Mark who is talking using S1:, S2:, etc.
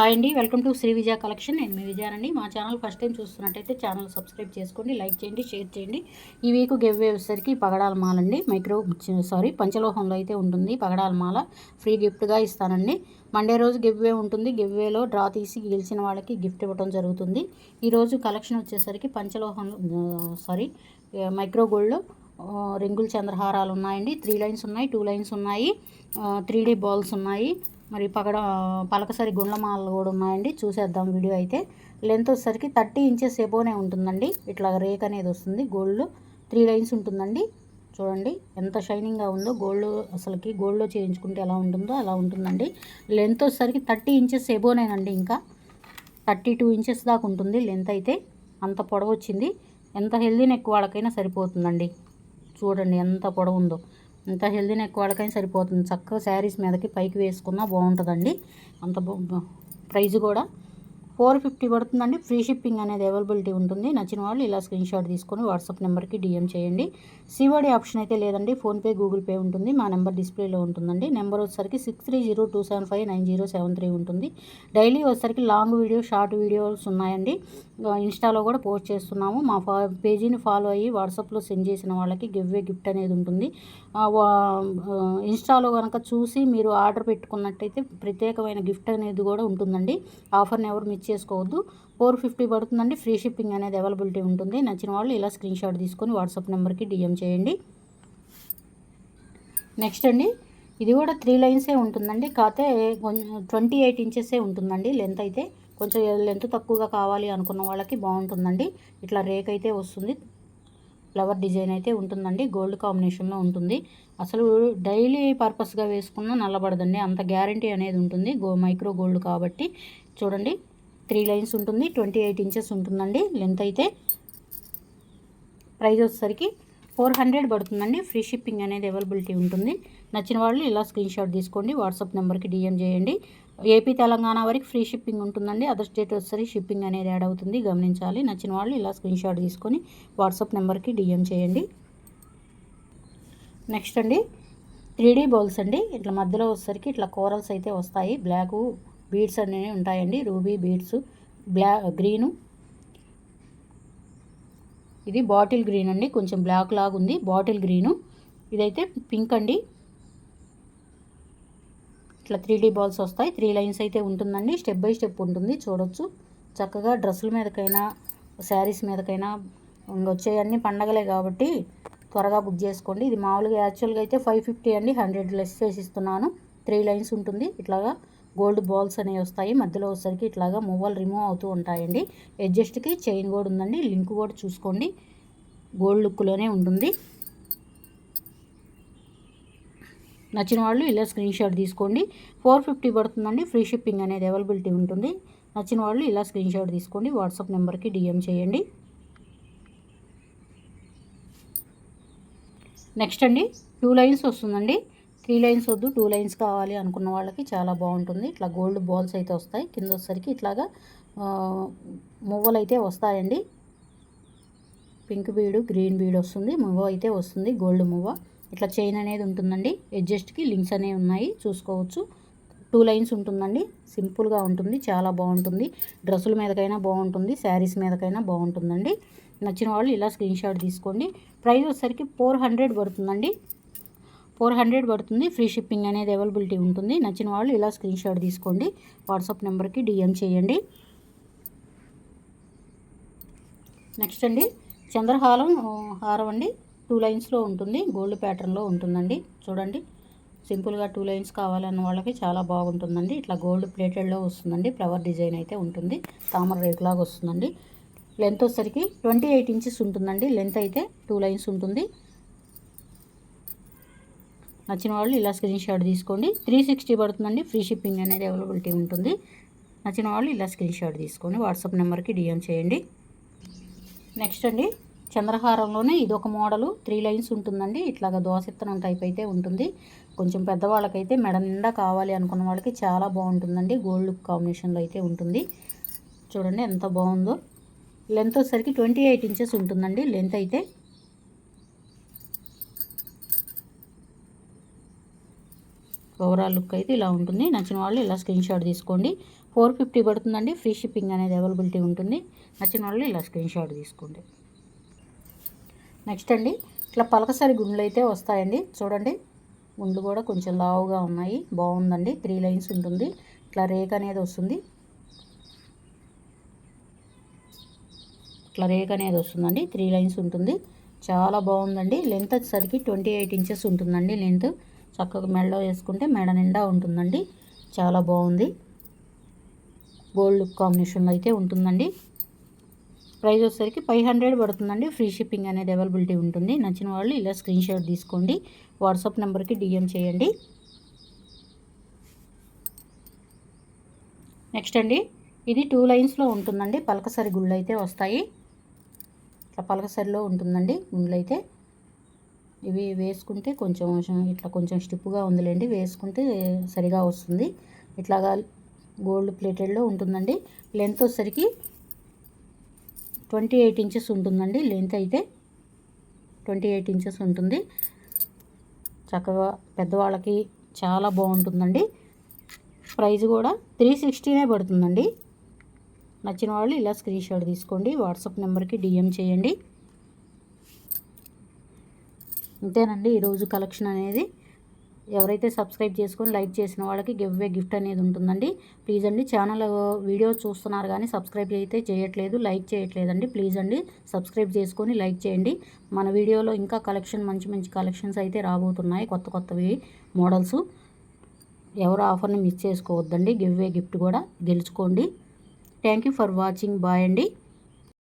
S1: Hi అండి welcome to Shri Vijaya collection. నేను మీ విజయానండి. మా ఛానల్ ఫస్ట్ టైం చూస్తున్నట్టయితే ఛానల్ సబ్స్క్రైబ్ చేసుకోండి లైక్ చేయండి షేర్ చేయండి. ఈ వీక్ గివ్ వచ్చేసరికి పగడాల మాల అండి. మైక్రో సారీ పంచలోహంలో అయితే ఉంటుంది. పగడాల మాల ఫ్రీ గిఫ్ట్గా ఇస్తానండి. మండే రోజు గివ్వే ఉంటుంది. గివ్వేలో డ్రా తీసి గెలిచిన వాళ్ళకి గిఫ్ట్ ఇవ్వడం జరుగుతుంది. ఈరోజు కలెక్షన్ వచ్చేసరికి పంచలోహం సారీ మైక్రో గోల్డ్ రింగుల చంద్రహారాలు ఉన్నాయండి. త్రీ లైన్స్ ఉన్నాయి టూ లైన్స్ ఉన్నాయి. త్రీ డీ బాల్స్ ఉన్నాయి. మరి పగడ పలకసరి గుండ్లమాలలు కూడా ఉన్నాయండి. చూసేద్దాం వీడియో అయితే. లెంత్ వచ్చేసరికి థర్టీ ఇంచెస్ ఎబోనే ఉంటుందండి. ఇట్లా రేక్ అనేది వస్తుంది. గోల్డ్ త్రీ లైన్స్ ఉంటుందండి. చూడండి ఎంత షైనింగ్గా ఉందో గోల్డ్ అసలుకి గోల్డ్లో చేయించుకుంటే ఎలా ఉంటుందో అలా ఉంటుందండి. లెంత్ వచ్చేసరికి థర్టీ ఇంచెస్ ఎబోనేనండి ఇంకా. థర్టీ టూ ఇంచెస్ దాకా ఉంటుంది లెంత్ అయితే. అంత పొడవు వచ్చింది ఎంత హెల్దీ నెక్ వాళ్ళకైనా సరిపోతుందండి. చూడండి ఎంత పొడవు ఉందో ఇంత హెల్దీ నెక్ వాళ్ళకైనా సరిపోతుంది. చక్కగా శారీస్ మీదకి పైకి వేసుకున్నా బాగుంటుందండి. అంత ప్రైజ్ కూడా ఫోర్ ఫిఫ్టీ పడుతుందండి. ఫ్రీ షిప్పింగ్ అనేది అవైలబిలిటీ ఉంటుంది. నచ్చిన వాళ్ళు ఇలా స్క్రీన్ షాట్ తీసుకొని వాట్సాప్ నెంబర్కి డిఎం చేయండి. సివోడి ఆప్షన్ అయితే లేదండి. ఫోన్పే గూగుల్ పే ఉంటుంది. మా నెంబర్ డిస్ప్లేలో ఉంటుందండి. నెంబర్ వచ్చేసరికి six three zero two seven five nine zero seven three ఉంటుంది. డైలీ వచ్చేసరికి లాంగ్ వీడియో షార్ట్ వీడియోస్ ఉన్నాయండి. ఇన్స్టాలో కూడా పోస్ట్ చేస్తున్నాము. మా ఫా పేజీని ఫాలో అయ్యి వాట్సాప్లో సెండ్ చేసిన వాళ్ళకి గివ్వే గిఫ్ట్ అనేది ఉంటుంది. ఇన్స్టాలో కనుక చూసి మీరు ఆర్డర్ పెట్టుకున్నట్టయితే ప్రత్యేకమైన గిఫ్ట్ అనేది కూడా ఉంటుందండి. ఆఫర్ని ఎవరు మిస్ చేసుకోవద్దు. ఫోర్ ఫిఫ్టీ పడుతుందండి. ఫ్రీ షిప్పింగ్ అనేది అవైలబిలిటీ ఉంటుంది. నచ్చిన వాళ్ళు ఇలా స్క్రీన్ షాట్ తీసుకొని వాట్సాప్ నెంబర్కి డిఎం చేయండి. నెక్స్ట్ అండి. ఇది కూడా త్రీ లైన్సే ఉంటుందండి. కాతే ట్వంటీ ఎయిట్ ఇంచెసే ఉంటుందండి లెంత్ అయితే. కొంచెం లెంత్ తక్కువగా కావాలి అనుకున్న వాళ్ళకి బాగుంటుందండి. ఇట్లా రేక్ అయితే వస్తుంది. ఫ్లవర్ డిజైన్ అయితే ఉంటుందండి. గోల్డ్ కాంబినేషన్లో ఉంటుంది. అసలు డైలీ పర్పస్గా వేసుకున్న నల్లబడదండి. అంత గ్యారంటీ అనేది ఉంటుంది. గో మైక్రో గోల్డ్ కాబట్టి. చూడండి. త్రీ లైన్స్ ఉంటుంది ట్వంటీ ఎయిట్ ఇంచెస్ ఉంటుందండి. లెంత్ అయితే ప్రైస్ వచ్చేసరికి ఫోర్ హండ్రెడ్ పడుతుందండి. ఫ్రీ షిప్పింగ్ అనేది అవైలబిలిటీ ఉంటుంది. నచ్చిన వాళ్ళు ఇలా స్క్రీన్ షాట్ తీసుకోండి. వాట్సాప్ నెంబర్కి డిఎం చేయండి. ఏపీ తెలంగాణ వరకు ఫ్రీ షిప్పింగ్ ఉంటుందండి. అదర్ స్టేట్ వచ్చేసరి షిప్పింగ్ అనేది యాడ్ అవుతుంది. గమనించాలి. నచ్చిన వాళ్ళు ఇలా స్క్రీన్ షాట్ తీసుకొని వాట్సాప్ నెంబర్కి డిఎం చేయండి. నెక్స్ట్ అండి త్రీ బౌల్స్ అండి. ఇట్లా మధ్యలో వచ్చేసరికి ఇట్లా కోరల్స్ అయితే వస్తాయి. బ్లాకు బీడ్స్ అనేవి ఉంటాయండి. రూబీ బీడ్స్ బ్లా గ్రీను. ఇది బాటిల్ గ్రీన్ అండి. కొంచెం బ్లాక్ లాగా ఉంది. Bottle green. ఇదైతే పింక్ అండి. ఇట్లా త్రీ డీ బాల్స్ వస్తాయి. త్రీ లైన్స్ అయితే ఉంటుందండి. స్టెప్ బై స్టెప్ ఉంటుంది. చూడొచ్చు. చక్కగా డ్రెస్సుల మీదకైనా శారీస్ మీదకైనా వచ్చేయన్నీ పండగలే కాబట్టి త్వరగా బుక్ చేసుకోండి. ఇది మామూలుగా యాక్చువల్గా అయితే ఫైవ్ ఫిఫ్టీ అండి. హండ్రెడ్ లెస్ చేసి ఇస్తున్నాను. త్రీ లైన్స్ ఉంటుంది. ఇట్లాగా గోల్డ్ బాల్స్ అనేవి వస్తాయి. మధ్యలో వచ్చేసరికి ఇట్లాగా మూవల్ రిమూవ్ అవుతూ ఉంటాయండి. అడ్జస్ట్కి చైన్ కూడా ఉందండి. లింక్ కూడా చూసుకోండి. గోల్డ్ లుక్లోనే ఉంటుంది. నచ్చిన వాళ్ళు ఇలా స్క్రీన్ షాట్ తీసుకోండి. ఫోర్ ఫిఫ్టీ పడుతుందండి. ఫ్రీ షిప్పింగ్ అనేది అవైలబిలిటీ ఉంటుంది. నచ్చిన వాళ్ళు ఇలా స్క్రీన్ షాట్ తీసుకోండి. వాట్సాప్ నెంబర్కి డిఎం చేయండి. నెక్స్ట్ అండి. టూ లైన్స్ వస్తుందండి. త్రీ లైన్స్ వద్దు టూ లైన్స్ కావాలి అనుకున్న వాళ్ళకి చాలా బాగుంటుంది. ఇట్లా గోల్డ్ బాల్స్ అయితే వస్తాయి. కింద వచ్చేసరికి ఇట్లాగా మువ్వలు అయితే వస్తాయండి. పింక్ బీడు గ్రీన్ బీడ్ వస్తుంది. మువ్వ అయితే వస్తుంది గోల్డ్ మువ్వ. ఇట్లా చైన్ అనేది ఉంటుందండి. అడ్జస్ట్కి లింక్స్ అనేవి ఉన్నాయి చూసుకోవచ్చు. టూ లైన్స్ ఉంటుందండి. సింపుల్గా ఉంటుంది చాలా బాగుంటుంది. డ్రెస్సుల మీదకైనా బాగుంటుంది శారీస్ మీదకైనా బాగుంటుందండి. నచ్చిన వాళ్ళు ఇలా స్క్రీన్ షాట్ తీసుకోండి. ప్రైస్ వచ్చేసరికి ఫోర్ హండ్రెడ్ పడుతుందండి. ఫోర్ హండ్రెడ్ పడుతుంది. ఫ్రీ షిప్పింగ్ అనేది అవైలబిలిటీ ఉంటుంది. నచ్చిన వాళ్ళు ఇలా స్క్రీన్ షాట్ తీసుకోండి. వాట్సాప్ నెంబర్కి డిఎం చేయండి. నెక్స్ట్ అండి చంద్రహారం హారం అండి. టూ లైన్స్లో ఉంటుంది. గోల్డ్ ప్యాటర్న్లో ఉంటుందండి. చూడండి. సింపుల్గా టూ లైన్స్ కావాలన్న వాళ్ళకి చాలా బాగుంటుందండి. ఇట్లా గోల్డ్ ప్లేటెడ్లో వస్తుందండి. ఫ్లవర్ డిజైన్ అయితే ఉంటుంది. తామర రేకులాగా వస్తుందండి. లెంత్ వచ్చేసరికి ట్వంటీ ఎయిట్ ఇంచెస్ ఉంటుందండి. లెంత్ అయితే టూ లైన్స్ ఉంటుంది. నచ్చిన వాళ్ళు ఇలా స్క్రీన్ షాట్ తీసుకోండి. త్రీ సిక్స్టీ పడుతుందండి. ఫ్రీ షిప్పింగ్ అనేది అవైలబిలిటీ ఉంటుంది. నచ్చిన వాళ్ళు ఇలా స్క్రీన్ షాట్ తీసుకోండి. వాట్సాప్ నెంబర్కి డిఎం చేయండి. నెక్స్ట్ అండి. చంద్రహారంలోనే ఇది ఒక మోడలు. త్రీ లైన్స్ ఉంటుందండి. ఇట్లాగ దోసెత్తనం టైప్ అయితే ఉంటుంది. కొంచెం పెద్దవాళ్ళకైతే మెడ నిండా కావాలి అనుకున్న వాళ్ళకి చాలా బాగుంటుందండి. గోల్డ్ కాంబినేషన్లో అయితే ఉంటుంది. చూడండి ఎంత బాగుందో. లెంత్ వచ్చేసరికి ట్వంటీ ఎయిట్ ఇంచెస్ ఉంటుందండి. లెంత్ అయితే ఓవరాల్ లుక్ అయితే ఇలా ఉంటుంది. నచ్చిన వాళ్ళు ఇలా స్క్రీన్ షాట్ తీసుకోండి. ఫోర్ ఫిఫ్టీ పడుతుందండి. ఫ్రీ షిప్పింగ్ అనేది అవైలబిలిటీ ఉంటుంది. నచ్చిన వాళ్ళు ఇలా స్క్రీన్ షాట్ తీసుకోండి. నెక్స్ట్ అండి. ఇట్లా పలకసరి గుండ్లు అయితే వస్తాయండి. చూడండి. గుండ్లు కూడా కొంచెం లావుగా ఉన్నాయి. బాగుందండి. త్రీ లైన్స్ ఉంటుంది. ఇట్లా రేక్ అనేది వస్తుంది. ఇట్లా రేక్ అనేది వస్తుందండి. త్రీ లైన్స్ ఉంటుంది. చాలా బాగుందండి. లెంత్ వచ్చేసరికి ట్వంటీ ఎయిట్ ఇంచెస్ ఉంటుందండి. లెంత్ చక్కగా మెడలో వేసుకుంటే మెడ నిండా ఉంటుందండి. చాలా బాగుంది. గోల్డ్ కాంబినేషన్లో అయితే ఉంటుందండి. ప్రైస్ వచ్చేసరికి ఫైవ్ హండ్రెడ్ పడుతుందండి. ఫ్రీ షిప్పింగ్ అనేది అవైలబిలిటీ ఉంటుంది. నచ్చిన వాళ్ళు ఇలా స్క్రీన్ షాట్ తీసుకోండి. వాట్సాప్ నెంబర్కి డిఎం చేయండి. నెక్స్ట్ అండి. ఇది టూ లైన్స్లో ఉంటుందండి. పలకసరి గుళ్ళు అయితే వస్తాయి. ఇట్లా పలకసరిలో ఉంటుందండి గుళ్ళు అయితే ఇవి వేసుకుంటే కొంచెం ఇట్లా కొంచెం స్టిప్గా ఉందిలేండి. వేసుకుంటే సరిగా వస్తుంది. ఇట్లాగా గోల్డ్ ప్లేటెడ్లో ఉంటుందండి. లెంత్ వచ్చేసరికి ట్వంటీ ఎయిట్ ఇంచెస్ ఉంటుందండి. లెంత్ అయితే ట్వంటీ ఎయిట్ ఇంచెస్ ఉంటుంది. చక్కగా పెద్దవాళ్ళకి చాలా బాగుంటుందండి. ప్రైస్ కూడా త్రీ సిక్స్టీనే పడుతుందండి. నచ్చిన వాళ్ళు ఇలా స్క్రీన్ షాట్ తీసుకోండి. వాట్సాప్ నెంబర్కి డిఎం చేయండి. ఇంతేనండి ఈరోజు కలెక్షన్ అనేది ఎవరైతే సబ్స్క్రైబ్ చేసుకొని లైక్ చేసిన వాళ్ళకి గివ్వే గిఫ్ట్ అనేది ఉంటుందండి. ప్లీజ్ అండి ఛానల్ వీడియో చూస్తున్నారు కానీ సబ్స్క్రైబ్ అయితే చేయట్లేదు లైక్ చేయట్లేదండి. ప్లీజ్ అండి సబ్స్క్రైబ్ చేసుకొని లైక్ చేయండి. మన వీడియోలో ఇంకా కలెక్షన్ మంచి మంచి కలెక్షన్స్ అయితే రాబోతున్నాయి. కొత్త కొత్తవి మోడల్స్. ఎవరు ఆఫర్ని మిస్ చేసుకోవద్దండి. గివ్వే గిఫ్ట్ కూడా గెలుచుకోండి. Thank you for watching. Bye అండి.